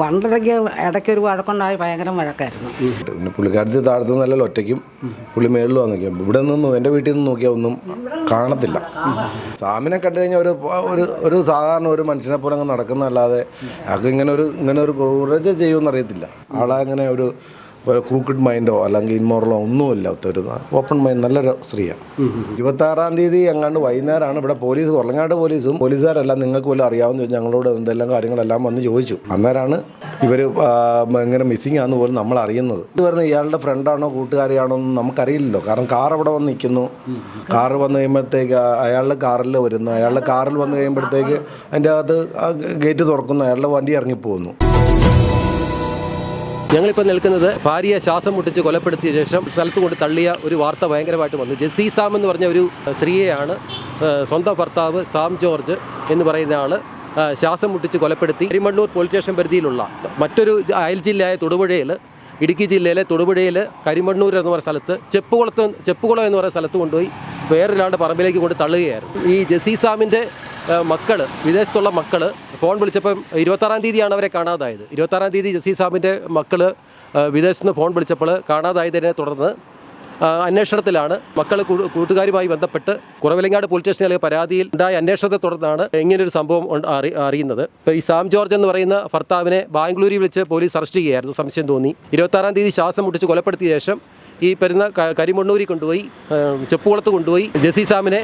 പണ്ടിടയ്ക്ക് ഇടയ്ക്ക് ഒരു വഴക്കുണ്ടായി ഭയങ്കര വഴക്കായിരുന്നു. പിന്നെ പുള്ളിക്കാരത്തി താഴത്തു നിന്നല്ല ഒറ്റയ്ക്കും പുള്ളി മേളിൽ വന്നിരിക്കും ഇവിടെ നിന്നും എന്റെ വീട്ടിൽ നിന്ന് നോക്കിയാൽ ഒന്നും കാണത്തില്ല. സാമിനെ കണ്ടു കഴിഞ്ഞാൽ ഒരു ഒരു ഒരു സാധാരണ ഒരു മനുഷ്യനെ പോലെ അങ്ങ് നടക്കുന്നതല്ലാതെ അയാൾക്ക് ഇങ്ങനെ ഒരു ഇങ്ങനെ ഒരു ക്രൂരത ചെയ്യുമെന്ന് അറിയത്തില്ല. ആളെ അങ്ങനെ ഒരു ക്രൂക്കിഡ് മൈൻഡോ അല്ലെങ്കിൽ ഇൻമോറലോ ഒന്നുമില്ല ഒരു ഓപ്പൺ മൈൻഡ് നല്ലൊരു സ്ത്രീയാണ്. ഇരുപത്താറാം തീയതി എങ്ങാണ്ട് വൈകുന്നേരമാണ് ഇവിടെ പോലീസ് കൊറങ്ങാട് പോലീസും പോലീസുകാരെല്ലാം നിങ്ങൾക്ക് വല്ലതും അറിയാവുന്ന ചോദിച്ചു ഞങ്ങളോട് എന്തെല്ലാം കാര്യങ്ങളെല്ലാം വന്ന് ചോദിച്ചു. അന്നേരമാണ് ഇവർ ഇങ്ങനെ മിസ്സിങ് ആണെന്ന് പോലും നമ്മൾ അറിയുന്നത്. ഇത് വരുന്ന ഇയാളുടെ ഫ്രണ്ടാണോ കൂട്ടുകാരിയാണോ എന്ന് നമുക്കറിയില്ലല്ലോ. കാരണം കാർ അവിടെ വന്ന് നിൽക്കുന്നു. കാർ വന്ന് കഴിയുമ്പോഴത്തേക്ക് അയാളുടെ കാറിൽ വരുന്നു. അയാളുടെ കാറിൽ വന്ന് കഴിയുമ്പോഴത്തേക്ക് അതിന്റെ അകത്ത് ഗേറ്റ് തുറക്കുന്നു. അയാളുടെ വണ്ടി ഇറങ്ങിപ്പോകുന്നു. ഞങ്ങളിപ്പോൾ നിൽക്കുന്നത് ഭാര്യയെ ശ്വാസം മുട്ടിച്ച് കൊലപ്പെടുത്തിയ ശേഷം സ്ഥലത്ത് കൊണ്ട് തള്ളിയ ഒരു വാർത്ത ഭയങ്കരമായിട്ട് വന്നു. ജെസ്സി സാം എന്ന് പറഞ്ഞ ഒരു സ്ത്രീയെയാണ് സ്വന്തം ഭർത്താവ് സാം ജോർജ് എന്ന് പറയുന്ന ആൾ ശ്വാസം മുട്ടിച്ച് കൊലപ്പെടുത്തി കരിമണ്ണൂർ പോലീസ് സ്റ്റേഷൻ പരിധിയിലുള്ള മറ്റൊരു അയൽ ജില്ലയായ തൊടുപുഴയിൽ ഇടുക്കി ജില്ലയിലെ തൊടുപുഴയിൽ കരിമണ്ണൂർ എന്ന് പറയുന്ന സ്ഥലത്ത് ചെപ്പുകുളത്ത് ചെപ്പുകുളം എന്ന് പറയുന്ന സ്ഥലത്ത് കൊണ്ടുപോയി വേറൊരാളുടെ പറമ്പിലേക്ക് കൊണ്ട് തള്ളുകയായിരുന്നു. ഈ ജെസ്സി സാമിന്റെ മക്കൾ വിദേശത്തുള്ള മക്കൾ ഫോൺ വിളിച്ചപ്പം ഇരുപത്താറാം തീയതിയാണ് അവരെ കാണാതായത്. ഇരുപത്താറാം തീയതി ജസീ സാബിന്റെ മക്കൾ വിദേശത്ത് നിന്ന് ഫോൺ വിളിച്ചപ്പോൾ കാണാതായതിനെ തുടർന്ന് അന്വേഷണത്തിലാണ് മക്കൾ കൂട്ടുകാരുമായി ബന്ധപ്പെട്ട് കുറവിലങ്ങാട് പോലീസ് സ്റ്റേഷനിൽ പരാതിയിൽ ഉണ്ടായ അന്വേഷണത്തെ തുടർന്നാണ് ഇങ്ങനൊരു സംഭവം അറി അറിയുന്നത്. ഇപ്പോൾ ഈ സാം ജോർജ് എന്ന് പറയുന്ന ഭർത്താവിനെ ബാംഗ്ലൂരിൽ വിളിച്ച് പോലീസ് അറസ്റ്റ് ചെയ്യുകയായിരുന്നു സംശയം തോന്നി. ഇരുപത്താറാം തീയതി ശ്വാസം മുട്ടിച്ച് കൊലപ്പെടുത്തിയ ശേഷം ഈ പെരുന്ന കരിമണ്ണൂരിൽ കരിമണ്ണൂരി കൊണ്ടുപോയി ചെപ്പുകുളത്ത് കൊണ്ടുപോയി. ജെസി സാമിനെ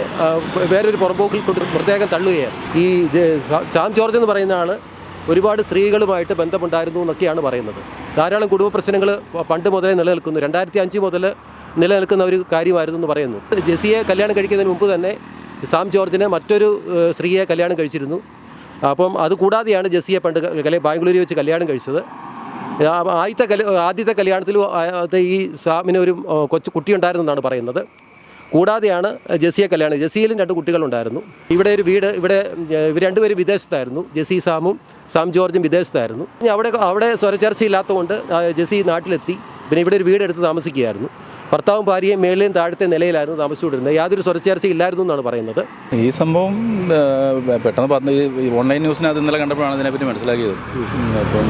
വേറൊരു പുറമ്പോക്കിൽ കൊണ്ട് പ്രത്യേകം തള്ളുകയാണ്. ഈ സാം ജോർജ് എന്ന് പറയുന്ന ആൾ ഒരുപാട് സ്ത്രീകളുമായിട്ട് ബന്ധമുണ്ടായിരുന്നു എന്നൊക്കെയാണ് പറയുന്നത്. ധാരാളം കുടുംബ പ്രശ്നങ്ങൾ പണ്ട് മുതലേ നിലനിൽക്കുന്നു. രണ്ടായിരത്തി അഞ്ച് മുതൽ നിലനിൽക്കുന്ന ഒരു കാര്യമായിരുന്നു എന്ന് പറയുന്നു. ജെസിയെ കല്യാണം കഴിക്കുന്നതിന് മുമ്പ് തന്നെ സാം ജോർജിന് മറ്റൊരു സ്ത്രീയെ കല്യാണം കഴിച്ചിരുന്നു. അപ്പം അതുകൂടാതെയാണ് ജെസിയെ പണ്ട് ബാംഗ്ലൂരിൽ വെച്ച് കല്യാണം കഴിച്ചത്. ആദ്യത്തെ കല്യ ആദ്യത്തെ കല്യാണത്തിൽ ഈ സാമിന് ഒരു കൊച്ചു കുട്ടിയുണ്ടായിരുന്നെന്നാണ് പറയുന്നത്. കൂടാതെയാണ് ജെസിയെ കല്യാണം ജെസിയിലും രണ്ട് കുട്ടികളുണ്ടായിരുന്നു. ഇവിടെ ഒരു വീട് ഇവിടെ ഇവർ രണ്ടുപേരും വിദേശത്തായിരുന്നു. ജെസി സാമും സാം ജോർജും വിദേശത്തായിരുന്നു. അവിടെ അവിടെ സ്വരചർച്ച ഇല്ലാത്തതുകൊണ്ട് ജെസി നാട്ടിലെത്തി. പിന്നെ ഇവിടെ ഒരു വീടെടുത്ത് താമസിക്കുകയായിരുന്നു. ഭർത്താവും ഭാര്യയും മേളിലെയും താഴത്തെ നിലയിലായിരുന്നു താമസിച്ചുകൊണ്ടിരുന്നത്. യാതൊരു സ്വരച്ചേർച്ച ഇല്ലായിരുന്നു എന്നാണ് പറയുന്നത്. ഈ സംഭവം പെട്ടെന്ന് പറഞ്ഞു ഓൺലൈൻ ന്യൂസിനകത്ത് ഇന്നലെ കണ്ടപ്പോഴാണ് ഇതിനെപ്പറ്റി മനസ്സിലാക്കിയത്. അപ്പം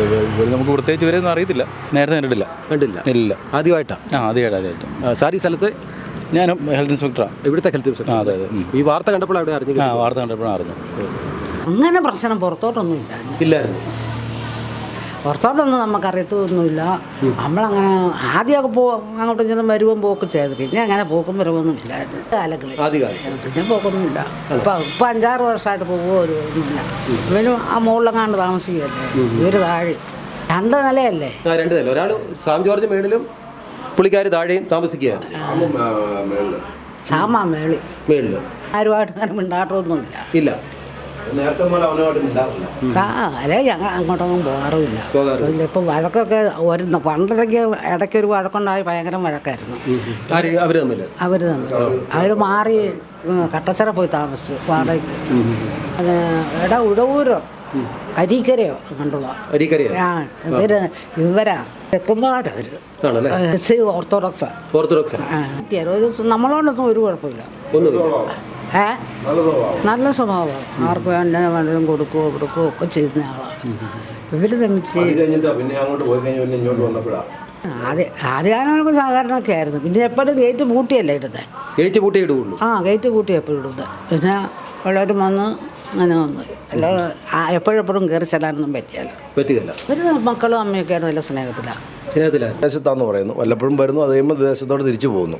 ഇവർ നമുക്ക് പ്രത്യേകിച്ച് ഇവരെയൊന്നും അറിയത്തില്ല. നേരത്തെ കണ്ടിട്ടില്ല. കണ്ടില്ല ഇല്ല. ആദ്യമായിട്ടാണ് ആ ആദ്യമായിട്ട് ആദ്യമായിട്ട്. സാർ ഈ സ്ഥലത്ത്? ഞാനും ഹെൽത്ത് ഇൻസ്പെക്ടറാണ് ഇവിടുത്തെ ഹെൽത്ത് ഇൻസ്പെക്ടർ. അതെ അതെ. ഈ വാർത്ത കണ്ടപ്പോഴാണ് അവിടെ അറിഞ്ഞു ആ വാർത്ത കണ്ടപ്പോഴാണ് അറിഞ്ഞത്. അങ്ങനെ പ്രശ്നം പുറത്തോട്ടൊന്നും ഇല്ല ഇല്ലായിരുന്നു. പുറത്തോട്ടൊന്നും നമുക്കറിയത്തൊന്നുമില്ല. നമ്മളങ്ങനെ ആദ്യമൊക്കെ പോ അങ്ങോട്ടും ചെന്ന് വരുവും പോക്കും ചെയ്ത്. പിന്നെ അങ്ങനെ പോക്കും വരവൊന്നും ഇല്ലായിരുന്നു. കാലങ്ങളിൽ പിന്നെ പോക്കൊന്നുമില്ല. ഇപ്പം ഇപ്പം അഞ്ചാറ് വർഷമായിട്ട് പോകുമോ ഒരു ഒന്നുമില്ല ഇവനും ആ മുകളിലെങ്ങാണ്ട് താമസിക്കുകയല്ലേ? ഇവർ താഴെ. രണ്ട് നിലയല്ലേ? ആ രണ്ട് നില. ഒരാൾ സാം ജോർജ് മേളിലും പുള്ളിക്കാർ താഴെയും താമസിക്കുകയാണ്. സാമാ മേളി മേളിൽ. ആരുമായിട്ട് അങ്ങനെ മിണ്ടാട്ടമൊന്നുമില്ല ഇല്ല. നേരത്തെ പോലെ അവനുമായിട്ട് ഉണ്ടാവില്ല ആ അല്ലേ? ഞങ്ങൾ അങ്ങോട്ടൊന്നും പോകാറുമില്ല. ഇപ്പൊ വഴക്കൊക്കെ ഒരു പണ്ടൊക്കെ ഇടയ്ക്ക് ഒരു വഴക്കുണ്ടായി ഭയങ്കര വഴക്കായിരുന്നു. അവർ തമ്മിൽ അവർ തമ്മിൽ അവർ മാറി കട്ടച്ചറ പോയി താമസിച്ചു വാടകയ്ക്ക്. അത് എടാ ഉടവൂരോ? അരീക്കരയോ? കണ്ടുള്ള ഇവർ ഇവരാ. തെക്കുമ്പോഴവർ ഓർത്തഡോക്സ്. ഓർത്തഡോക്സാ. ഒരു ദിവസം നമ്മളോടൊന്നും ഒരു കുഴപ്പമില്ല. ഏ? നല്ല സ്വഭാവമാണ് ആർക്ക് വേണ്ട വേണ്ടതും കൊടുക്കുകയോ കൊടുക്കുകയോ ഒക്കെ ചെയ്യുന്ന ആളാണ് ഇവർ തമ്മിച്ച് ആദ്യ ആദ്യകാലങ്ങൾക്ക് സാധാരണയൊക്കെ ആയിരുന്നു. പിന്നെ എപ്പോഴും ഗേറ്റ് പൂട്ടിയല്ലേ ഇടുന്നത് ഗേറ്റ് പൂട്ടി ഇടുകയുള്ളൂ ആ ഗേറ്റ് കൂട്ടി എപ്പോഴും ഇടുന്നത് പിന്നെ എല്ലാവരും വന്ന് അങ്ങനെ വന്നു. അല്ലാതെ എപ്പോഴെപ്പോഴും കയറി ചെല്ലാനൊന്നും പറ്റിയല്ല. പറ്റിയല്ല. ഇവർ മക്കളും അമ്മയൊക്കെയാണ് നല്ല സ്നേഹത്തിലാണ് സ്നേഹത്തിലാണ് വിദേശത്താന്ന് പറയുന്നു. വല്ലപ്പോഴും വരുന്നു അത് കഴിയുമ്പോൾ വിദേശത്തോട് തിരിച്ചു പോകുന്നു.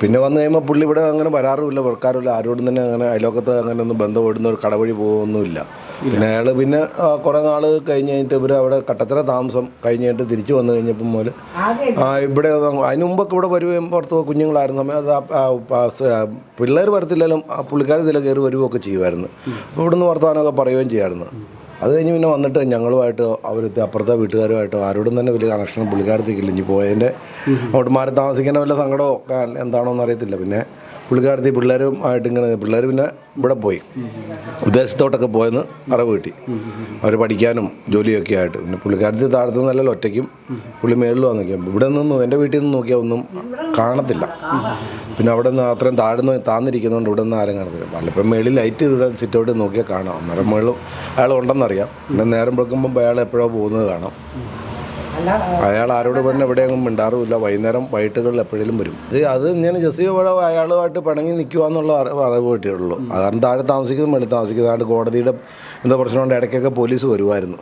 പിന്നെ വന്നു കഴിയുമ്പോൾ പുള്ളി ഇവിടെ അങ്ങനെ വരാറുമില്ല വർക്കാറുമില്ല ആരോടും തന്നെ അങ്ങനെ അയലോക്കത്ത് അങ്ങനെ ഒന്നും ബന്ധപ്പെടുന്ന ഒരു കടവഴി പോകുന്നുമില്ല പിന്നെ അയാൾ പിന്നെ കുറേ നാൾ കഴിഞ്ഞ് കഴിഞ്ഞിട്ട് ഇവർ അവിടെ കട്ടത്തറ താമസം കഴിഞ്ഞ് കഴിഞ്ഞിട്ട് തിരിച്ചു വന്നു കഴിഞ്ഞപ്പം മുതൽ ആ ഇവിടെ അതിന് മുമ്പൊക്കെ ഇവിടെ വരുകയും പുറത്ത് കുഞ്ഞുങ്ങളായിരുന്ന സമയത്ത് പിള്ളേർ വരത്തില്ലെങ്കിലും ആ പുള്ളിക്കാർ ഇതിൽ കയറി വരികയൊക്കെ ചെയ്യുമായിരുന്നു അപ്പോൾ ഇവിടുന്ന് വർത്തമാനമൊക്കെ പറയുകയും ചെയ്യുമായിരുന്നു അത് കഴിഞ്ഞ് പിന്നെ വന്നിട്ട് ഞങ്ങളുമായിട്ട് അവരത്തെ അപ്പുറത്തെ വീട്ടുകാരുമായിട്ടോ ആരോടും തന്നെ വലിയ കണക്ഷൻ പുള്ളിക്കാരത്തേക്കില്ല. ഇനി പോയതിന്റെ അങ്ങോട്ട് മാറി താമസിക്കുന്ന വല്ല സങ്കടമോ എന്താണോ എന്നറിയത്തില്ല പിന്നെ പുള്ളിക്കാരത്തി പിള്ളേരുമായിട്ട് ഇങ്ങനെ പിള്ളേർ പിന്നെ ഇവിടെ പോയി. വിദേശത്തോട്ടൊക്കെ പോയെന്ന് അറിവ് കിട്ടി. അവർ പഠിക്കാനും ജോലിയൊക്കെ ആയിട്ട്. പിന്നെ പുള്ളിക്കാരത്തി താഴത്തു നിന്നല്ല ഒറ്റയ്ക്കും. പുള്ളി മേളിൽ വന്ന് നോക്കിയാൽ ഇവിടെ നിന്ന് എന്റെ വീട്ടിൽ നിന്ന് നോക്കിയാൽ ഒന്നും കാണത്തില്ല. പിന്നെ അവിടെ നിന്ന് അത്രയും താഴ്ന്നു താന്നിരിക്കുന്നതുകൊണ്ട് ഇവിടെ നിന്ന് ആരും കാണത്തില്ല. വല്ലപ്പം മേളിൽ ലൈറ്റ് ഇവിടെ സിറ്റൗട്ടിൽ നോക്കിയാൽ കാണാം. അന്നേരം മേളും അയാൾ ഉണ്ടെന്നറിയാം. പിന്നെ നേരം വെക്കുമ്പം അയാൾ എപ്പോഴോ പോകുന്നത് കാണാം. അയാൾ ആരോട് പറഞ്ഞ എവിടെയെങ്കിലും മിണ്ടാറുമില്ല. വൈകുന്നേരം വൈകിട്ടുകളിൽ എപ്പോഴേലും വരും. ഇത് അത് ഇങ്ങനെ ജസ്റ്റ് ഇവിടെ അയാളുമായിട്ട് പിണങ്ങി നിൽക്കുക എന്നുള്ള അറിവ് കിട്ടിയുള്ളൂ കാരണം താഴെ താമസിക്കുന്നത് അതുകൊണ്ട് കോടതിയുടെ എന്താ പ്രശ്നം കൊണ്ട് ഇടയ്ക്കൊക്കെ പോലീസ് വരുമായിരുന്നു.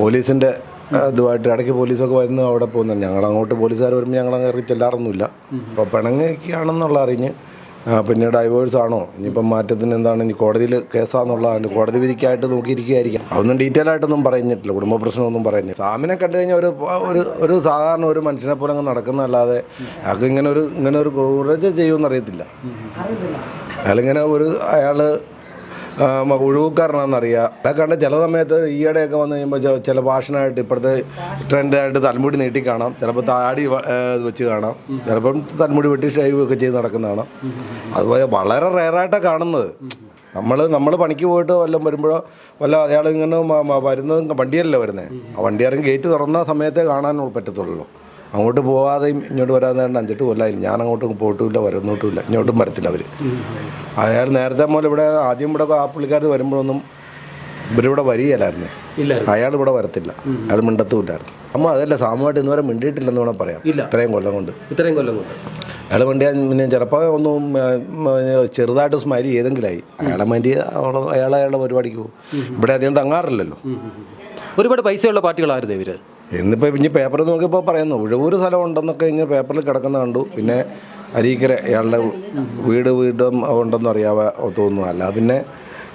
പോലീസിന്റെ ഇതുമായിട്ട് ഇടയ്ക്ക് പോലീസൊക്കെ വരുന്നു അവിടെ പോകുന്നുണ്ട്. ഞങ്ങൾ അങ്ങോട്ട് പോലീസുകാർ വരുമ്പോൾ ഞങ്ങൾ അങ്ങ് ഇറങ്ങി ചെല്ലാറൊന്നുമില്ല അപ്പോൾ പിണങ്ങിയൊക്കെയാണെന്നുള്ള അറിഞ്ഞ് പിന്നെ ഡൈവേഴ്സ് ആണോ? ഇനിയിപ്പം മാറ്റത്തിന് എന്താണ്? ഇനി കോടതിയിൽ കേസാന്നുള്ളതാണ്. കോടതി വിധിക്കായിട്ട് നോക്കിയിരിക്കുകയായിരിക്കാം. അതൊന്നും ഡീറ്റെയിൽ ആയിട്ടൊന്നും പറഞ്ഞിട്ടില്ല കുടുംബ പ്രശ്നമൊന്നും പറയുന്നില്ല. സാമിനെ കണ്ടു കഴിഞ്ഞാൽ ഒരു ഒരു ഒരു സാധാരണ ഒരു മനുഷ്യനെ പോലെ അങ്ങ് നടക്കുന്നതല്ലാതെ അയാൾക്ക് ഇങ്ങനെ ഒരു ഇങ്ങനെ ഒരു ക്രൂരത ചെയ്യുമെന്നറിയത്തില്ല അയാളിങ്ങനെ ഒരു അയാൾ ഒഴിവുകാരനാണെന്നറിയാം അതൊക്കെ ചില സമയത്ത് ഈയിടെയൊക്കെ വന്നു കഴിയുമ്പോൾ ചില ഫാഷനായിട്ട് ഇപ്പോഴത്തെ ട്രെൻഡായിട്ട് തലമുടി നീട്ടി കാണാം. ചിലപ്പോൾ താടി വെച്ച് കാണാം. ചിലപ്പം തലമുടി വെട്ടി ഷൈവ് ഒക്കെ ചെയ്ത് നടക്കുന്നതാണ്. അതുപോലെ വളരെ റെയറായിട്ടാണ് കാണുന്നത്. നമ്മൾ നമ്മൾ പണിക്ക് പോയിട്ട് വല്ലതും വരുമ്പോഴോ വല്ല മ- വരുന്നത് വണ്ടിയല്ലേ വരുന്നത് ആ വണ്ടി ഇറങ്ങി ഗേറ്റ് തുറന്ന സമയത്തെ കാണാൻ പറ്റത്തുള്ളൂ. അങ്ങോട്ട് പോവാതെയും ഇങ്ങോട്ട് വരാതെ അഞ്ചെട്ട് കൊല്ലമായില്ല ഞാൻ അങ്ങോട്ടും പോയിട്ടുമില്ല വരുന്നോട്ടുമില്ല. ഇങ്ങോട്ടും വരത്തില്ല അവർ അയാൾ നേരത്തെ മുതൽ ഇവിടെ ആദ്യം ഇവിടെ ആ പുള്ളിക്കാർ വരുമ്പോഴൊന്നും ഇവരിവിടെ വരികയില്ലായിരുന്നേ. അയാൾ ഇവിടെ വരത്തില്ല. അയാൾ മിണ്ടത്തുമില്ലായിരുന്നു. അമ്മ അതല്ല സാമുമായിട്ട് ഇന്നുവരെ മിണ്ടിയിട്ടില്ലെന്ന് വേണം പറയാം. ഇത്രയും കൊല്ലം കൊണ്ട്. ഇത്രയും കൊല്ലം കൊണ്ട്. അയാൾ മിണ്ടിയാൽ പിന്നെ ചിലപ്പോൾ ഒന്നും ചെറുതായിട്ട് സ്മൈൽ ചെയ്തെങ്കിലായി. അയാളെ മൈൻഡ് അയാൾ അയാളുടെ പരിപാടിക്ക് പോകും. ഇവിടെ അധികം തങ്ങാറില്ലല്ലോ. ഒരുപാട് പൈസയുള്ള പാർട്ടികളായിരുന്നു ഇവർ. ഇന്നിപ്പോൾ ഇനി പേപ്പർ നോക്കിയപ്പോൾ പറയുന്നു. ഉഴവൂർ സ്ഥലം ഉണ്ടെന്നൊക്കെ ഇങ്ങനെ പേപ്പറിൽ കിടക്കുന്ന കണ്ടു. പിന്നെ അരീക്കര ഇയാളുടെ വീട് വീടും ഉണ്ടെന്ന് അറിയാവ തോന്നുന്നു. അല്ല പിന്നെ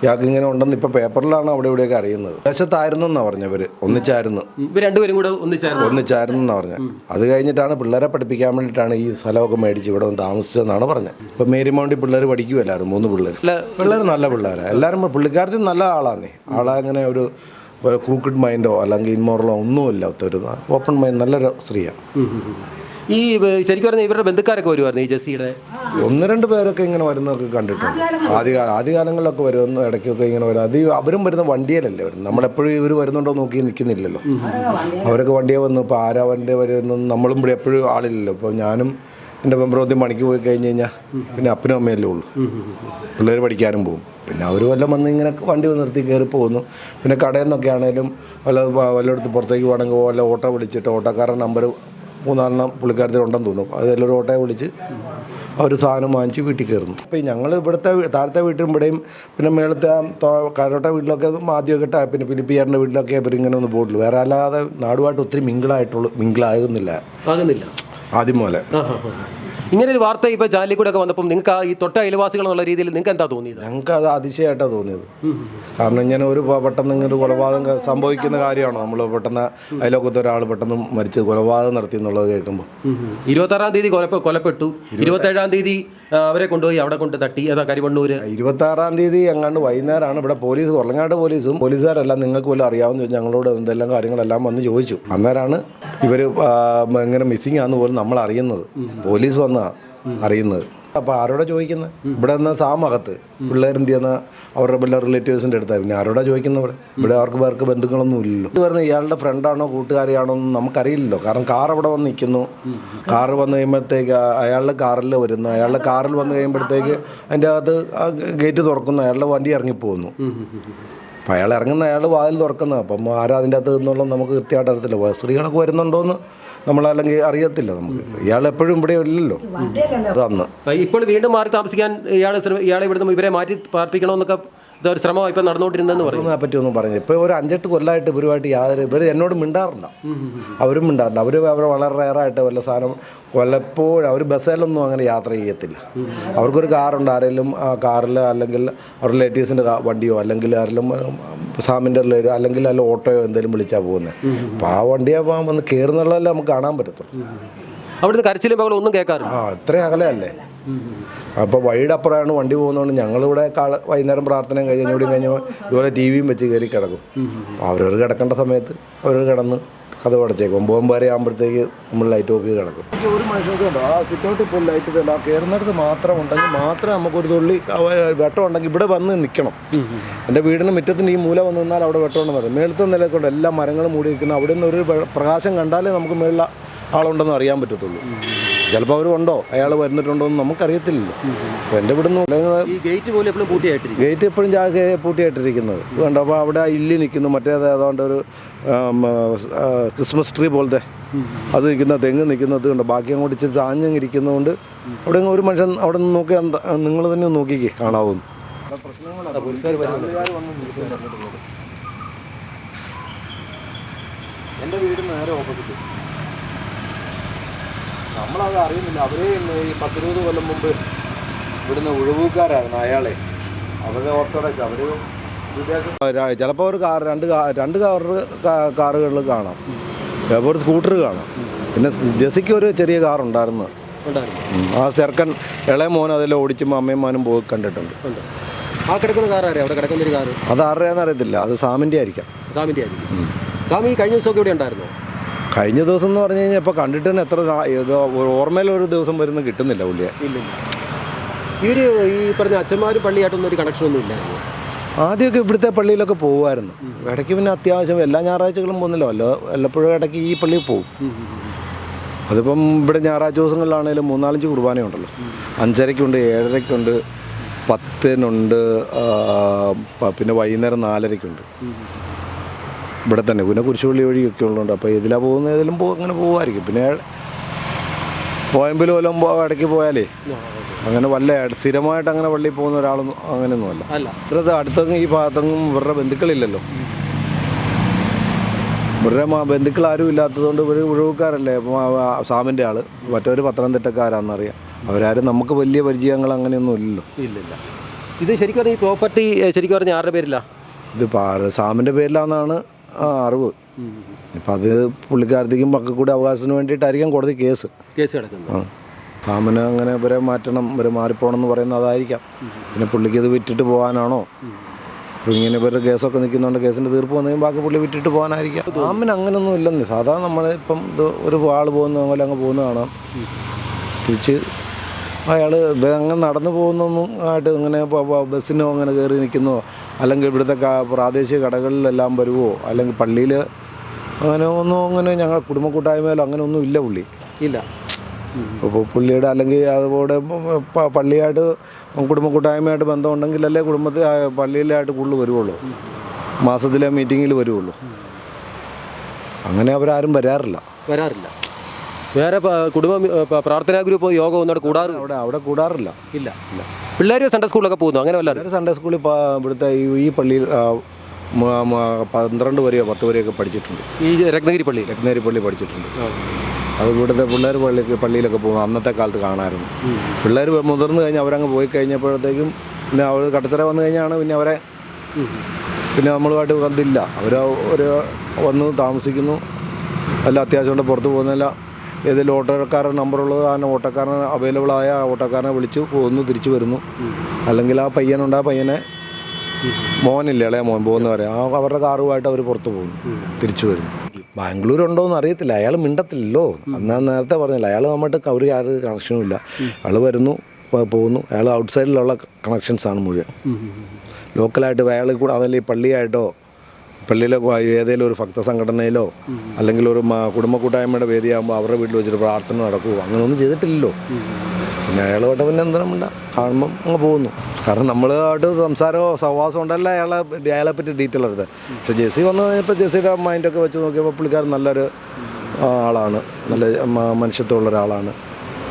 ഇയാൾക്ക് ഇങ്ങനെ ഉണ്ടെന്ന് ഇപ്പോൾ പേപ്പറിലാണ് അവിടെ ഇവിടെയൊക്കെ അറിയുന്നത്. ദേശത്തായിരുന്നു എന്നാണ് പറഞ്ഞവർ ഒന്നിച്ചായിരുന്നു. രണ്ടുപേരും കൂടെ ഒന്നിച്ചായിരുന്നു. ഒന്നിച്ചായിരുന്നു എന്നാണ് പറഞ്ഞത് അത് കഴിഞ്ഞിട്ടാണ് പിള്ളേരെ പഠിപ്പിക്കാൻ വേണ്ടിയിട്ടാണ് ഈ സ്ഥലമൊക്കെ മേടിച്ച് ഇവിടെ ഒന്ന് താമസിച്ചതെന്നാണ് പറഞ്ഞത് ഇപ്പം മേരിമൗണ്ടി പിള്ളേർ പഠിക്കുമല്ലായിരുന്നു മൂന്ന് പിള്ളേർ പിള്ളേർ നല്ല പിള്ളേരാണ് എല്ലാവരും പുള്ളിക്കാരത്തിൽ നല്ല ആളാന്നേ. ആളങ്ങനെ അങ്ങനെ ഒരു ക്രൂക്കഡ് മൈൻഡോ അല്ലെങ്കിൽ ഇൻമോറലോ ഒന്നുമില്ല ഒരു ഓപ്പൺ മൈൻഡ് നല്ലൊരു സ്ത്രീയാണ്. ഈ ശരിക്കും പറഞ്ഞാൽ ഇവരുടെ ബന്ധുക്കാരൊക്കെ വരുമായിരുന്നു ഈ ജെസ്സിയുടെ? ഒന്ന് രണ്ട് പേരൊക്കെ ഇങ്ങനെ വരുന്നതൊക്കെ കണ്ടിട്ടുണ്ട്. ആദ്യകാല ആദ്യകാലങ്ങളിലൊക്കെ വരുന്ന ഇടയ്ക്കൊക്കെ ഇങ്ങനെ വരും. അത് അവരും വരുന്ന വണ്ടിയിലല്ലേ വരുന്നത്. നമ്മളെപ്പോഴും ഇവർ വരുന്നുണ്ടോ നോക്കി നിൽക്കുന്നില്ലല്ലോ. അവരൊക്കെ വണ്ടിയെ വന്നു. ഇപ്പോൾ ആരാ വണ്ടി വരുന്നു നമ്മളും ഇവിടെ എപ്പോഴും ആളില്ലല്ലോ. ഇപ്പോൾ ഞാനും എന്റെ മെമ്പറോദ്യം പണിക്ക് പോയി കഴിഞ്ഞ് കഴിഞ്ഞാൽ പിന്നെ അപ്പനും അമ്മയല്ലേ ഉള്ളൂ. പിള്ളേർ പഠിക്കാനും പോകും പിന്നെ അവർ വല്ലതും വന്ന് ഇങ്ങനെ വണ്ടി നിർത്തി കയറി പോകുന്നു. പിന്നെ കടയിൽ നിന്നൊക്കെ ആണെങ്കിലും വല്ല വല്ലയിടത്ത് പുറത്തേക്ക് പോകണമെങ്കിൽ വല്ല ഓട്ടോ വിളിച്ചിട്ട് ഓട്ടോക്കാരൻ നമ്പർ മൂന്നാലെണ്ണം പുള്ളിക്കാരത്തിലുണ്ടെന്ന് തോന്നുന്നു അതെല്ലാം ഒരു ഓട്ടോയെ വിളിച്ച് അവർ സാധനം വാങ്ങിച്ച് വീട്ടിൽ കയറുന്നു. അപ്പോൾ ഞങ്ങൾ ഇവിടുത്തെ താഴത്തെ വീട്ടിലും ഇവിടെയും പിന്നെ മേളത്തെ കഴോട്ട വീട്ടിലൊക്കെ ആദ്യമൊക്കെ ട- പിന്നെ പിലിപ്പിയാറിന്റെ വീട്ടിലൊക്കെ ഇവരിങ്ങനെ ഒന്ന് പോയിട്ടുള്ളൂ. വേറെ അല്ലാതെ നാടുമായിട്ട് ഒത്തിരി മിങ്കിളായിട്ടുള്ളൂ മിങ്കിളാകുന്നില്ല. ആകുന്നില്ല. ആദ്യം പോലെ. ഇങ്ങനെ ഒരു വാർത്ത ഇപ്പോൾ ചാലിക്കൂടെ ഒക്കെ വന്നപ്പോൾ നിങ്ങൾക്ക് ആ ഈ തൊട്ട അയൽവാസികൾ എന്നുള്ള രീതിയിൽ നിങ്ങൾക്ക് എന്താ തോന്നിയത്. ഞങ്ങൾക്ക് അത് അതിശയമായിട്ടാണ് തോന്നിയത് കാരണം ഇങ്ങനെ ഒരു പെട്ടെന്ന് ഇങ്ങനെ കൊലപാതകം സംഭവിക്കുന്ന കാര്യമാണോ? നമ്മൾ പെട്ടെന്ന് അയലോക്കത്തെ ഒരാൾ പെട്ടെന്ന് മരിച്ച് കൊലപാതകം നടത്തി എന്നുള്ളത് കേൾക്കുമ്പോൾ ഇരുപത്താറാം തീയതി കൊലപ്പ കൊലപ്പെട്ടു. ഇരുപത്തേഴാം തീയതി അവരെ കൊണ്ടുപോയി അവിടെ കൊണ്ട് തട്ടി. അതാ കരിവണ്ണൂര്? ഇരുപത്താറാം തീയതി എങ്ങാണ്ട് വൈകുന്നേരമാണ്. ഇവിടെ പോലീസ് കൊല്ലങ്ങാട് പോലീസും പോലീസുകാരെല്ലാം നിങ്ങൾക്ക് പോലും അറിയാവുന്ന ഞങ്ങളോട് എന്തെല്ലാം കാര്യങ്ങളെല്ലാം വന്ന് ചോദിച്ചു. അന്നേരമാണ് ഇവർ ഇങ്ങനെ മിസ്സിങ് ആണെന്ന് പോലും നമ്മൾ അറിയുന്നത്. പോലീസ് വന്നാ അറിയുന്നത്. അപ്പോൾ ആരോടാ ചോദിക്കുന്നത് ഇവിടെ നിന്ന് സാമകത്ത് പിള്ളേരെന്ത് ചെയ്യുന്ന? അവരുടെ വല്ല റിലേറ്റീവ്സിന്റെ അടുത്താണ് പിന്നെ ആരോടാ ചോദിക്കുന്നത് ഇവിടെ? ഇവിടെ അവർക്ക് പേർക്ക് ബന്ധുക്കളൊന്നും ഇല്ലല്ലോ. ഇത് പറഞ്ഞ ഇയാളുടെ ഫ്രണ്ടാണോ കൂട്ടുകാരിയാണോ എന്ന് നമുക്കറിയില്ലല്ലോ. കാരണം കാർ അവിടെ വന്ന് നിൽക്കുന്നു കാറ് വന്നു കഴിയുമ്പോഴത്തേക്ക് അയാളുടെ കാറിൽ വരുന്നു. അയാളുടെ കാറിൽ വന്നു കഴിയുമ്പോഴത്തേക്ക് അതിന്റെ അകത്ത് ഗേറ്റ് തുറക്കുന്നു. അയാളുടെ വണ്ടി ഇറങ്ങിപ്പോകുന്നു അപ്പം അയാൾ ഇറങ്ങുന്ന അയാൾ വാതിൽ തുറക്കുന്നത് അപ്പം ആരാ അതിന്റെ അകത്ത് നിന്നുള്ള നമുക്ക് കൃത്യമായിട്ട് അറിയത്തില്ല. സ്ത്രീകളൊക്കെ വരുന്നുണ്ടോയെന്ന് നമ്മളല്ലെങ്കിൽ അറിയത്തില്ല നമുക്ക്. ഇയാൾ എപ്പോഴും ഇവിടെ ഇല്ലല്ലോ. അത് അന്ന് ഇപ്പോൾ വീണ്ടും മാറി താമസിക്കാൻ ഇയാൾ ഇയാളെ ഇവിടുന്ന് ഇവരെ മാറ്റി പാർപ്പിക്കണമെന്നൊക്കെ ഇതൊരു ശ്രമം ഇപ്പം നടന്നുകൊണ്ടിരുന്നതെന്ന് പറയും. അതിനെ പറ്റി ഒന്നും പറഞ്ഞു ഇപ്പോൾ ഒരു അഞ്ചെട്ട് കൊല്ലമായിട്ട് ഇവരുമായിട്ട് യാതൊരു ഇവർ എന്നോട് മിണ്ടാറില്ല. അവരും മിണ്ടാറില്ല. അവർ അവർ വളരെ റയറായിട്ട് വല്ല സാധനം വല്ലപ്പോഴും അവർ ബസ്സിലൊന്നും അങ്ങനെ യാത്ര ചെയ്യത്തില്ല. അവർക്കൊരു കാറുണ്ട്. ആരെങ്കിലും ആ കാറിൽ അല്ലെങ്കിൽ അവരുടെ റിലേറ്റീവ്സിന്റെ വണ്ടിയോ അല്ലെങ്കിൽ ആരെങ്കിലും സാമിന്റെ അല്ലെങ്കിൽ അല്ല ഓട്ടോയോ എന്തെങ്കിലും വിളിച്ചാൽ പോകുന്നത് അപ്പോൾ ആ വണ്ടിയാകുമ്പോൾ വന്ന് കയറുന്നുള്ളതല്ലേ നമുക്ക് കാണാൻ പറ്റത്തുള്ളൂ. അവിടുത്തെ കരച്ചിലും ബഹളം ഒന്നും കേൾക്കാറില്ല. ആ ഇത്രയും അകലെയല്ലേ? അപ്പോൾ വഴിയുടെ അപ്പുറമാണ് വണ്ടി പോകുന്നതുകൊണ്ട് ഞങ്ങളിവിടെ കാള വൈകുന്നേരം പ്രാർത്ഥന കഴിഞ്ഞോടി കഴിഞ്ഞ ഇതുപോലെ ടി വിയും വെച്ച് കയറി കിടക്കും. അപ്പോൾ അവരവർ കിടക്കേണ്ട സമയത്ത് അവർ കിടന്ന് കഥ അടച്ചേക്കും ഒമ്പത് ഒമ്പത് ആകുമ്പോഴത്തേക്ക് നമ്മൾ ലൈറ്റ് ഓഫ് ചെയ്ത് കിടക്കും. ഒരു മനുഷ്യർക്കുണ്ട് ആ സിറ്റൗട്ട് ലൈറ്റ് ആ കയറുന്നിടത്ത് മാത്രം ഉണ്ടെങ്കിൽ മാത്രമേ നമുക്കൊരു തുള്ളി വെട്ടം ഉണ്ടെങ്കിൽ ഇവിടെ വന്ന് നിൽക്കണം എന്റെ വീടിന് മുറ്റത്തിന് ഈ മൂല വന്ന് നിന്നാൽ അവിടെ വെട്ടം ഉണ്ടെന്ന് പറയും. മേളത്തെ നിലക്കൊണ്ട് എല്ലാ മരങ്ങളും മൂടി നിൽക്കുന്നത് അവിടെ നിന്ന് ഒരു പ്രകാശം കണ്ടാലേ നമുക്ക് മേളിൽ ആളുണ്ടെന്ന് അറിയാൻ പറ്റത്തുള്ളൂ. ചിലപ്പോൾ അവർ ഉണ്ടോ അയാൾ വരുന്നിട്ടുണ്ടോ എന്ന് നമുക്കറിയത്തില്ലല്ലോ. അപ്പോൾ എന്റെ ഇവിടുന്ന് നിന്ന് ഗേറ്റ് പോലും എപ്പോഴും പൂട്ടിയായിട്ടിരിക്കും. ഗേറ്റ് എപ്പോഴും പൂട്ടിയായിട്ടിരിക്കുന്നത്. കണ്ടോ? അപ്പോൾ അവിടെ ആ ഇല്ലി നിൽക്കുന്നു മറ്റേത് ഏതാണ്ട് ഒരു ക്രിസ്മസ് ട്രീ പോലത്തെ അത് നിൽക്കുന്ന തെങ്ങ് നിൽക്കുന്നത് കണ്ടോ? ബാക്കി അങ്ങോട്ട് ഇച്ചിരി താഞ്ഞിരിക്കുന്നതുകൊണ്ട് അവിടെ ഒരു മനുഷ്യൻ അവിടെ നിന്ന് നോക്കി നിങ്ങൾ തന്നെ നോക്കിക്കേ കാണാവുന്നു. എന്റെ വീട് നേരെ ഓപ്പോസിറ്റ്. നമ്മളത് അറിയുന്നില്ല. അവരെ ഈ പത്തിരുപത് കൊല്ലം മുമ്പ് ഇവിടുന്ന് ഒഴിവുകാരായിരുന്നു അയാളെ. അവരുടെ ഓർത്തഡോക്സ് അവർ ചിലപ്പോൾ ഒരു കാർ രണ്ട് കാർ രണ്ട് കാറ് കാറുകളിൽ കാണാം. ചിലപ്പോൾ ഒരു സ്കൂട്ടർ കാണാം. പിന്നെ ജെസിക്ക് ഒരു ചെറിയ കാർ ഉണ്ടായിരുന്നു. ഉണ്ടായിരുന്നു. ആ ചെറുക്കൻ ഇളയ മോൻ അതിൽ ഓടിച്ചുമ്പോൾ അമ്മയും മോനും പോയി കണ്ടിട്ടുണ്ട്. ആ കിടക്കുന്ന കാർ അവിടെ കിടക്കുന്ന ഒരു കാർ. അത് ആരുടെയാണെന്ന് അറിയത്തില്ല. അത് സാമിന്റെ ആയിരിക്കാം. സാമിന്റെ ആയിരിക്കും. സ്വാമി കഴിഞ്ഞ ദിവസമൊക്കെ ഇവിടെ ഉണ്ടായിരുന്നോ? കഴിഞ്ഞ ദിവസം എന്ന് പറഞ്ഞു കഴിഞ്ഞാൽ ഇപ്പോൾ കണ്ടിട്ട് തന്നെ എത്ര ഓർമ്മയിൽ ഒരു ദിവസം വരുന്ന കിട്ടുന്നില്ല പുള്ളിയെ. ഇവർ ഈ പറഞ്ഞ അച്ഛന്മാരും പള്ളിയായിട്ടൊന്നും ഒരു കണക്ഷൻ ഒന്നും ഇല്ലായിരുന്നു. ആദ്യമൊക്കെ ഇവിടുത്തെ പള്ളിയിലൊക്കെ പോകുമായിരുന്നു ഇടയ്ക്ക് പിന്നെ അത്യാവശ്യം എല്ലാ ഞായറാഴ്ചകളും പോകുന്നില്ല. വല്ല വല്ലപ്പോഴും ഇടയ്ക്ക് ഈ പള്ളിയിൽ പോകും അതിപ്പം ഇവിടെ ഞായറാഴ്ച ദിവസങ്ങളിലാണെങ്കിലും മൂന്നാലഞ്ച് കുർബാനയുണ്ടല്ലോ അഞ്ചരയ്ക്കുണ്ട് ഏഴരയ്ക്കുണ്ട് പത്തിനുണ്ട് പിന്നെ വൈകുന്നേരം നാലരയ്ക്കുണ്ട്. ഇവിടെ തന്നെ പിന്നെ കുരിശുപള്ളി വഴിയൊക്കെ ഉള്ളതുകൊണ്ട് അപ്പോൾ ഇതിലാ പോകുന്ന ഏതിലും പോ അങ്ങനെ പോകുമായിരിക്കും പിന്നെ പോയമ്പിലും വല്ലതും പോകാം ഇടയ്ക്ക് പോയാലേ. അങ്ങനെ വല്ല സ്ഥിരമായിട്ട് അങ്ങനെ പള്ളിയിൽ പോകുന്ന ഒരാളൊന്നും അങ്ങനെയൊന്നുമല്ല. അല്ല. അടുത്തെങ്കിലും ഈ ഭാഗത്തെങ്കിലും ഇവരുടെ ബന്ധുക്കളില്ലല്ലോ. ഇവരുടെ ബന്ധുക്കൾ ആരും ഇല്ലാത്തതുകൊണ്ട് ഇവർ ഒഴിവുക്കാരല്ലേ സാമിന്റെ ആൾ മറ്റൊരു പത്തനംതിട്ടക്കാരാണെന്നറിയാം അവരാരും നമുക്ക് വലിയ പരിചയങ്ങൾ അങ്ങനെയൊന്നും ഇല്ലല്ലോ. ഇല്ലില്ല. ഇത് ശരിക്കും പറഞ്ഞാൽ ഈ പ്രോപ്പർട്ടി ശരിക്കും പറഞ്ഞാൽ ആരുടെ പേരില്ല ഇത് സാമിന്റെ പേരിലാണെന്നാണ് ആ അറിവ്. ഇപ്പം അത് പുള്ളിക്കാരത്തേക്കും മക്കൾ കൂടി അവകാശത്തിന് വേണ്ടിയിട്ടായിരിക്കും കോടതി കേസ്. കേസ് കിടക്കുന്നത്. അങ്ങനെ ഇവരെ മാറ്റണം ഇവരെ മാറിപ്പോകണം എന്ന് പറയുന്നത് അതായിരിക്കാം. പിന്നെ പുള്ളിക്ക് ഇത് വിറ്റിട്ട് പോകാനാണോ? ഇങ്ങനെ ഇവരുടെ കേസൊക്കെ നിൽക്കുന്നുണ്ട് കേസിന്റെ തീർപ്പ് വന്നെങ്കിൽ ബാക്കി പുള്ളി വിറ്റിട്ട് പോകാനായിരിക്കാം. സാമിന് അങ്ങനെയൊന്നും ഇല്ലെന്ന്. സാധാരണ നമ്മൾ ഇപ്പം ഇത് ഒരു ആൾ പോകുന്ന പോലെ അങ്ങ് പോകുന്നതാണ്. കാണാം തിരിച്ച് അയാൾ അങ്ങനെ നടന്നു പോകുന്നൊന്നും ആയിട്ട് ഇങ്ങനെ ബസ്സിനോ അങ്ങനെ കയറി നിൽക്കുന്നോ അല്ലെങ്കിൽ ഇവിടുത്തെ പ്രാദേശിക കടകളിലെല്ലാം വരുമോ അല്ലെങ്കിൽ പള്ളിയിൽ അങ്ങനെ ഒന്നും അങ്ങനെ ഞങ്ങൾ കുടുംബ കൂട്ടായ്മയിലോ അങ്ങനെ ഒന്നും ഇല്ല പുള്ളി. ഇല്ല. അപ്പോൾ പുള്ളിയുടെ അല്ലെങ്കിൽ അതുപോലെ പള്ളിയായിട്ട് കുടുംബ കൂട്ടായ്മയായിട്ട് ബന്ധമുണ്ടെങ്കിലല്ലേ കുടുംബത്തിൽ പള്ളിയിലായിട്ട് കൂടുതൽ വരുവുള്ളൂ. മാസത്തിലെ മീറ്റിങ്ങിൽ വരുവുള്ളൂ. അങ്ങനെ അവരാരും വരാറില്ല. വരാറില്ല. വേറെ കുടുംബ പ്രാർത്ഥനാ ഗ്രൂപ്പ് യോഗം ഒന്നും അവിടെ കൂടാറ്? അവിടെ അവിടെ കൂടാറില്ല. ഇല്ല. പിള്ളേർ സൺഡേ സ്കൂളിലൊക്കെ പോകുന്നു? അങ്ങനെ വല്ല സൺഡേ സ്കൂളിൽ ഇവിടുത്തെ ഈ പള്ളിയിൽ പന്ത്രണ്ട് വരെയോ പത്ത് വരെയൊക്കെ പഠിച്ചിട്ടുണ്ട്. ഈ രത്നഗിരി പള്ളി? രത്നഗിരി പള്ളി പഠിച്ചിട്ടുണ്ട്. അത് ഇവിടുത്തെ പിള്ളേർ പള്ളിക്ക് പള്ളിയിലൊക്കെ പോകും അന്നത്തെ കാലത്ത് കാണാമായിരുന്നു. പിള്ളേർ മുതിർന്നു കഴിഞ്ഞാൽ അവരങ്ങ് പോയി കഴിഞ്ഞപ്പോഴത്തേക്കും പിന്നെ അവർ കടത്തറ വന്നു കഴിഞ്ഞാണ് പിന്നെ അവരെ പിന്നെ നമ്മളുമായിട്ട് ബന്ധമില്ല അവർ ഒരു വന്ന് താമസിക്കുന്നു. അല്ല അത്യാവശ്യം കൊണ്ട് പുറത്ത് പോകുന്നില്ല ഏതെങ്കിലും ഓട്ടോക്കാരുടെ നമ്പറുള്ളത് ആ ഓട്ടോക്കാരൻ അവൈലബിൾ ആയ ആ ഓട്ടോക്കാരനെ വിളിച്ചു പോകുന്നു തിരിച്ചു വരുന്നു. അല്ലെങ്കിൽ ആ പയ്യനുണ്ട് ആ പയ്യനെ മോനില്ല ഇളയ മോൻ പോകുന്നവരെ ആ അവരുടെ കാറുമായിട്ട് അവർ പുറത്ത് പോകുന്നു തിരിച്ചു വരുന്നു. ബാംഗ്ലൂർ ഉണ്ടോ എന്ന് അറിയത്തില്ല അയാൾ മിണ്ടത്തില്ലല്ലോ. അന്നാ നേരത്തെ പറഞ്ഞില്ല അയാൾ നമ്മട്ട് ഒരു യാതൊരു കണക്ഷനും ഇല്ല. അയാൾ വരുന്നു പോകുന്നു. അയാൾ ഔട്ട്സൈഡിലുള്ള കണക്ഷൻസാണ് മുഴുവൻ. ലോക്കലായിട്ട് അയാൾ കൂടെ അതല്ല ഈ പള്ളിയായിട്ടോ പള്ളിയിലെ ഏതെങ്കിലും ഒരു ഭക്ത സംഘടനയിലോ അല്ലെങ്കിൽ ഒരു കുടുംബ കൂട്ടായ്മയുടെ വേദിയാകുമ്പോൾ അവരുടെ വീട്ടിൽ വെച്ചിട്ട് പ്രാർത്ഥന നടക്കുമോ അങ്ങനെയൊന്നും ചെയ്തിട്ടില്ലല്ലോ. പിന്നെ അയാളുമായിട്ട് പിന്നെ എന്തിനും വേണ്ട കാണുമ്പം അങ്ങ് പോകുന്നു. കാരണം നമ്മളുമായിട്ട് സംസാരമോ സഹവാസം ഉണ്ടല്ല അയാളെ അയാളെ പറ്റി ഡീറ്റെയിൽ അറിയത് പക്ഷേ ജെസ്സി വന്നു കഴിഞ്ഞപ്പോൾ ജെസ്സിയുടെ മൈൻഡൊക്കെ വെച്ച് നോക്കിയപ്പോൾ പുള്ളിക്കാരൻ നല്ലൊരു ആളാണ്. നല്ല മനുഷ്യത്വമുള്ള ഒരാളാണ്.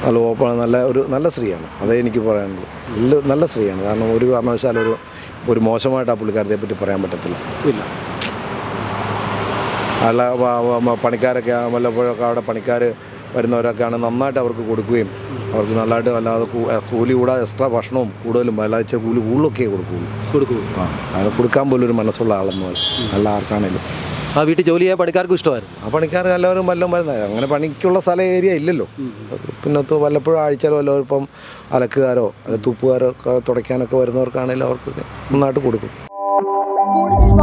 നല്ല ഓപ്പൺ നല്ല ഒരു നല്ല സ്ത്രീയാണ്. അതേ എനിക്ക് പറയാനുള്ളൂ. നല്ല നല്ല സ്ത്രീയാണ്. കാരണം ഒരു കാരണവശാലും ഒരു ഒരു മോശമായിട്ട് ആ പുള്ളിക്കാരത്തെ പറ്റി പറയാൻ പറ്റത്തില്ല. ഇല്ല. അല്ല പണിക്കാരൊക്കെ വല്ലപ്പോഴൊക്കെ അവിടെ പണിക്കാർ വരുന്നവരൊക്കെയാണ് നന്നായിട്ട് അവർക്ക് കൊടുക്കുകയും അവർക്ക് നല്ലതായിട്ട് അല്ലാതെ കൂലി കൂടാതെ എക്സ്ട്രാ ഭക്ഷണവും കൂടുതലും അല്ലാതെ ഇച്ചിരി കൂലി കൂടുതലൊക്കെ കൊടുക്കുകയുള്ളൂ. കൊടുക്കുകയുള്ളൂ. ആ അത് കൊടുക്കാൻ പോലും ഒരു മനസ്സുള്ള ആളെന്ന് നല്ല ആർക്കാണേലും. ആ വീട്ടിൽ ജോലി ചെയ്യാൻ പണിക്കാർക്കും ഇഷ്ടമായിരുന്നു. ആ പണിക്കാർ എല്ലാവരും വല്ലതും വരുന്നത് അങ്ങനെ പണിക്കുള്ള സ്ഥല ഏരിയ ഇല്ലല്ലോ. പിന്നെ വല്ലപ്പോഴും ആഴ്ചയിലോ വല്ലതും ഇപ്പം അലക്കുകാരോ അല്ല തുപ്പുകാരോ ഒക്കെ തുടയ്ക്കാനൊക്കെ വരുന്നവർക്കാണെങ്കിലും അവർക്ക് നന്നായിട്ട് കൊടുക്കും.